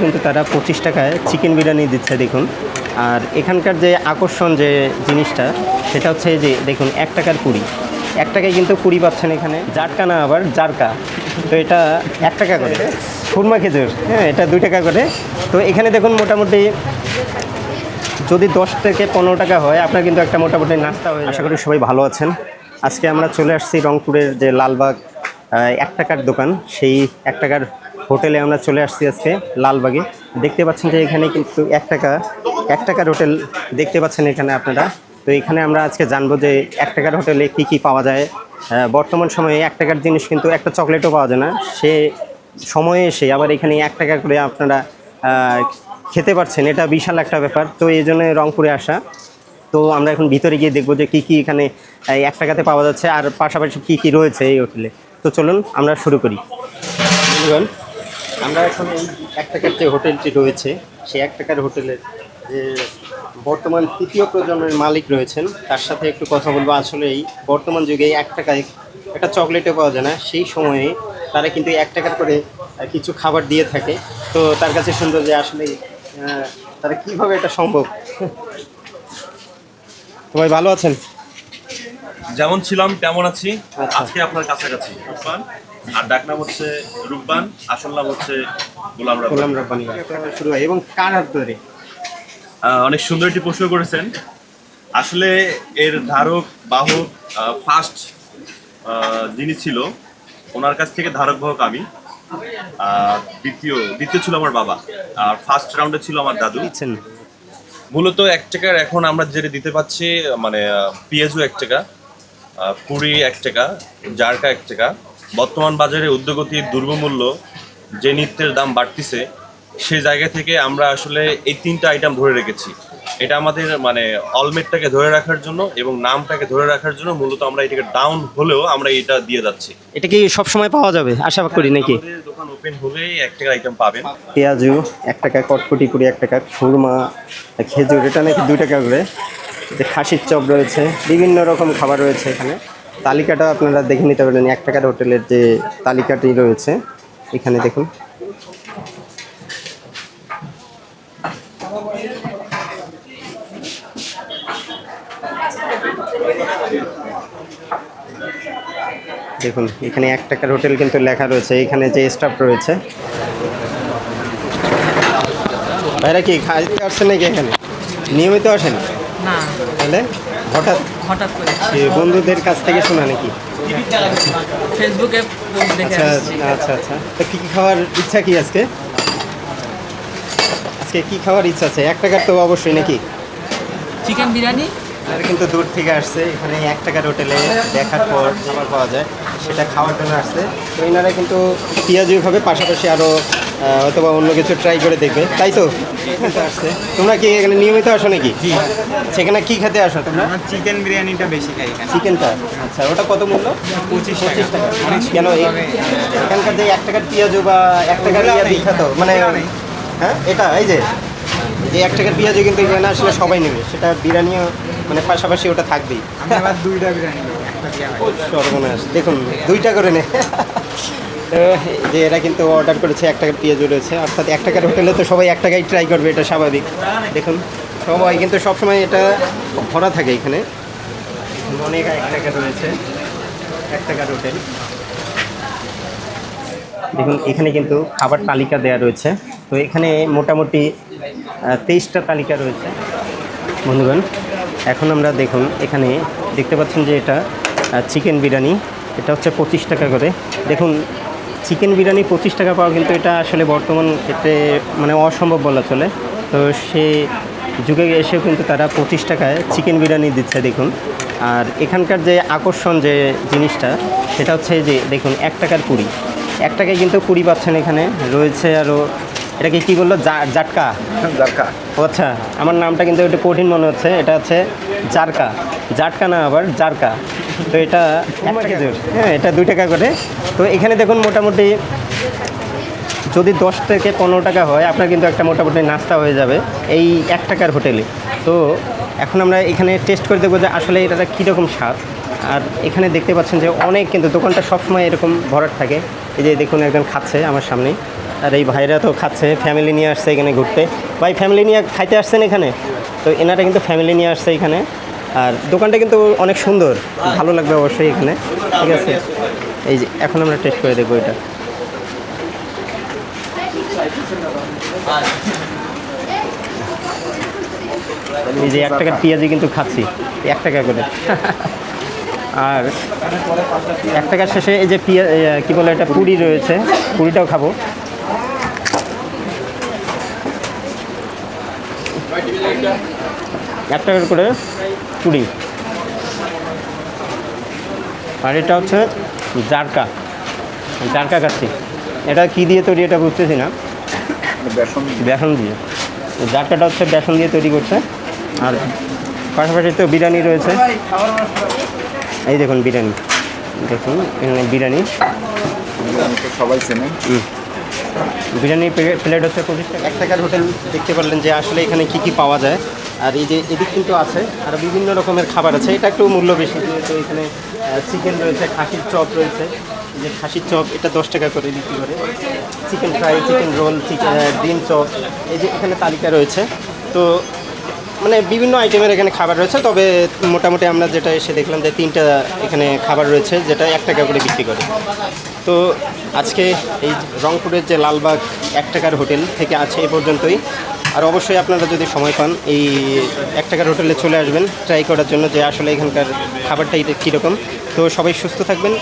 কিন্তু তারা পঁচিশ টাকায় চিকেন বিরিয়ানি দিচ্ছে দেখুন। আর এখানকার যে আকর্ষণ যে জিনিসটা সেটা হচ্ছে যে দেখুন এক টাকার কুড়ি এক টাকায় কিন্তু কুড়ি পাচ্ছেন এখানে। জারকা না আবার জারকা। তো এটা এক টাকা করে। খুরমা খেজুর। হ্যাঁ এটা দুই টাকা করে। তো এখানে দেখুন মোটামুটি যদি দশ থেকে পনেরো টাকা হয় আপনার কিন্তু একটা মোটামুটি নাস্তা হয়ে আশা করি সবাই ভালো আছেন। আজকে আমরা চলে আসছি রংপুরের যে লালবাগ এক টাকার দোকান। সেই এক টাকার হোটেলে আমরা চলে আসছি আজকে লালবাগে। দেখতে পাচ্ছেন যে এখানে কিন্তু এক টাকা, এক টাকার হোটেল দেখতে পাচ্ছেন এখানে আপনারা। তো এখানে আমরা আজকে জানব যে এক টাকার হোটেলে কি কি পাওয়া যায়। বর্তমান সময়ে এক টাকার জিনিস কিন্তু একটা চকলেটও পাওয়া যায় না। সে সময়ে এসে আবার এখানে এক টাকা করে আপনারা খেতে পারছেন। এটা বিশাল একটা ব্যাপার। তো এই জন্য রংপুরে আসা। তো আমরা এখন ভিতরে গিয়ে দেখব যে কী কী এখানে এক টাকাতে পাওয়া যাচ্ছে আর পাশাপাশি কী কী রয়েছে এই হোটেলে। তো চলুন আমরা শুরু করি। আমরা এখন এই এক টাকার যে হোটেলটি রয়েছে সেই এক টাকার হোটেলের যে বর্তমান তৃতীয় প্রজন্মের মালিক রয়েছেন তার সাথে একটু কথা বলব। আসলে এই বর্তমান যুগে এক টাকায় একটা চকলেটও পাওয়া যায় না। সেই সময়ে তারা কিন্তু এক টাকার করে কিছু খাবার দিয়ে থাকে। তো তার কাছে সুন্দর যে আসলে তারা কীভাবে এটা সম্ভব? সবাই ভালো আছেন? যেমন ছিলাম তেমন আছি। আচ্ছা। আজকে আপনার কাছাকাছি। রূপবান আর ডাক নাম হচ্ছে রূপবান আসল নাম হচ্ছে গোলাম গোলাম রব্বানি শুরু হয়। এবং কার হাত ধরে? অনেক সুন্দর একটি প্রশ্ন করেছেন। আসলে এর ধারক বাহক ফার্স্ট যিনি ছিল ওনার কাছ থেকে ধারক বাহক আমি। দ্বিতীয় দ্বিতীয় ছিল আমার বাবা। আর ফার্স্ট রাউন্ডে ছিল আমার দাদু। দিচ্ছেন মূলত এক টাকার এখন আমরা যেটা দিতে পাচ্ছি মানে পিএজও এক টাকা কুড়ি এক টাকা জারকা এক টাকা। বর্তমান বাজারে উদ্যোগতির দুর্বমূল্য যে নিত্যের দাম বাড়তিছে সে জায়গা থেকে আমরা আসলে এই তিনটা আইটেম ধরে রেখেছি। এটা আমাদের মানে অলমেটটাকে ধরে রাখার জন্য এবং নামটাকে ধরে রাখার জন্য মূলত আমরা এটাকে ডাউন হলেও আমরা এটা দিয়ে যাচ্ছি। এটা কি সব সময় পাওয়া যাবে? আশা করি নাকি? আমাদের দোকান ওপেন হলেই এক টাকার আইটেম পাবেন। পেঁয়াজু এক টাকা কটকটি কুড়ি এক টাকা খুরমা খেজুর এটা নাকি দুই টাকা করে। যে খাসির চপ রয়েছে বিভিন্ন রকম খাবার রয়েছে এখানে। তালিকাটা আপনারা দেখে নিতে পারেন এক টাকার হোটেলের যে তালিকাটি রয়েছে। এখানে দেখুন। দেখুন এখানে এক টাকার হোটেল কিন্তু লেখা রয়েছে। এখানে যে স্টাফ রয়েছে। ভাইরা কি খাইতে আসছেন নাকি এখানে? নিয়মিত আসেন? না। তাহলে হঠাৎ হঠাৎ করে। বন্ধুদের কাছ থেকে শোনা নাকি? ফেসবুকে দেখে আচ্ছা আচ্ছা আচ্ছা। তো কী কী খাওয়ার ইচ্ছা কি আজকে? আজকে কি খাওয়ার ইচ্ছা আছে? এক টাকার তো অবশ্যই নাকি? চিকেন বিরিয়ানি এনারা কিন্তু দূর থেকে আসছে এখানে এক টাকার হোটেলে দেখার পর খাবার পাওয়া যায় সেটা খাওয়ার জন্য আসছে। তো এনারা কিন্তু পেঁয়াজু খাবে পাশাপাশি আরও হয়তো বা অন্য কিছু ট্রাই করে দেখবে। তাই তো? আসছে। তোমরা কি এখানে নিয়মিত আসো নাকি? জি। সেখানে কি খেতে আসো তোমরা? চিকেন বিরিয়ানিটা বেশি খাই চিকেনটা আচ্ছা ওটা কত মূল্য? পঁচিশ পঁচিশ টাকা। কেন এই- এখানকার যে এক টাকার পেঁয়াজু বা এক টাকার বিখ্যাত মানে হ্যাঁ এটা এই যে যে এক টাকার পেঁয়াজু কিন্তু এখানে আসলে সবাই নেবে। সেটা বিরিয়ানিও মানে পাশাপাশি ওটা থাকবেই। আবার দুইটা বিরিয়ানি দিয়ে সর্বনাশ। দেখুন দুইটা করে নে। যে এরা কিন্তু অর্ডার করেছে এক টাকার পেঁয়াজু রয়েছে। অর্থাৎ এক টাকার হোটেলে তো সবাই এক টাকাই ট্রাই করবে এটা স্বাভাবিক। দেখুন সবাই কিন্তু সবসময় এটা ভরা থাকে এখানে। অনেক এক টাকা রয়েছে এক টাকার হোটেল। দেখুন এখানে কিন্তু খাবার তালিকা দেওয়া রয়েছে। তো এখানে মোটামুটি তেইশটা তালিকা রয়েছে। বন্ধুগণ, এখন আমরা দেখুন, এখানে দেখতে পাচ্ছেন যে এটা চিকেন বিরিয়ানি। এটা হচ্ছে পঁচিশ টাকা করে। দেখুন, চিকেন বিরিয়ানি পঁচিশ টাকা পাওয়া কিন্তু এটা আসলে বর্তমান ক্ষেত্রে মানে অসম্ভব বলা চলে। তো সে যুগে এসেও কিন্তু তারা পঁচিশ টাকায় চিকেন বিরিয়ানি দিচ্ছে, দেখুন। আর এখানকার যে আকর্ষণ যে জিনিসটা, সেটা হচ্ছে যে, দেখুন, এক টাকার কুড়ি এক টাকায় কিন্তু কুড়ি পাচ্ছেন এখানে। রয়েছে আরও এটাকে কি বলল? জা- জাটকা? ও আচ্ছা আমার নামটা কিন্তু একটু কঠিন মনে হচ্ছে। এটা হচ্ছে জারকা। জাটকা না আবার জারকা। তো এটা একটা হ্যাঁ এটা দুই টাকা করে। তো এখানে দেখুন মোটামুটি যদি দশ থেকে পনেরো টাকা হয় আপনার কিন্তু একটা মোটামুটি নাস্তা হয়ে যাবে এই এক টাকার হোটেলে। তো এখন আমরা এখানে টেস্ট করে দেখব যে আসলে এটা কীরকম স্বাদ। আর এখানে দেখতে পাচ্ছেন যে অনেক কিন্তু দোকানটা সবসময় এরকম ভরাট থাকে। এই যে দেখুন একজন খাচ্ছে আমার সামনে। আর এই ভাইরা তো খাচ্ছে ফ্যামিলি নিয়ে আসছে এখানে ঘুরতে। ভাই ফ্যামিলি নিয়ে খাইতে আসছেন এখানে? তো এনারা কিন্তু ফ্যামিলি নিয়ে আসছে এখানে। আর দোকানটা কিন্তু অনেক সুন্দর, ভালো লাগবে অবশ্যই এখানে। ঠিক আছে? এই যে, এখন আমরা টেস্ট করে দেখব এটা। এই যে এক টাকার পেঁয়াজি কিন্তু খাচ্ছি, এক টাকা করে। আর এক টাকার শেষে এই যে পিয়া কী বলে এটা, পুরি রয়েছে, পুরিটাও খাব। এক টাকার করে পুরি আর এটা হচ্ছে জারকা। জারকা খাচ্ছি এটা কি দিয়ে তৈরি এটা বুঝতেছি না। বেসন বেসন দিয়ে। জারকাটা হচ্ছে বেসন দিয়ে তৈরি করছে। আর পাশাপাশি তো বিরিয়ানি রয়েছে। এই দেখুন বিরিয়ানি। দেখুন এখানে বিরিয়ানি। সবাই চেনে। বিরিয়ানি প্লেট হচ্ছে পঁচিশ টাকা। এক টাকার হোটেল দেখতে পারলেন যে আসলে এখানে কি কি পাওয়া যায়। আর এই যে এদিক কিন্তু আছে, আর বিভিন্ন রকমের খাবার আছে। এটা একটু মূল্য বেশি, যেহেতু এখানে চিকেন রয়েছে, খাসির চপ রয়েছে। যে খাসির চপ, এটা দশ টাকা করে বিক্রি করে। Chicken fry chicken roll chicken ডিম চপ, এই যে এখানে তালিকা রয়েছে। তো মানে বিভিন্ন আইটেমের এখানে খাবার রয়েছে, তবে মোটামুটি আমরা যেটা এসে দেখলাম যে তিনটা এখানে খাবার রয়েছে, যেটা এক টাকা করে বিক্রি করে। তো আজকে এই রংপুরের যে লালবাগ এক টাকার হোটেল থেকে আছে এ পর্যন্তই। আর অবশ্যই আপনারা যদি সময় পান, এই এক টাকার হোটেলে চলে আসবেন ট্রাই করার জন্য যে আসলে এখানকার খাবারটা কীরকম। তো সবাই সুস্থ থাকবেন।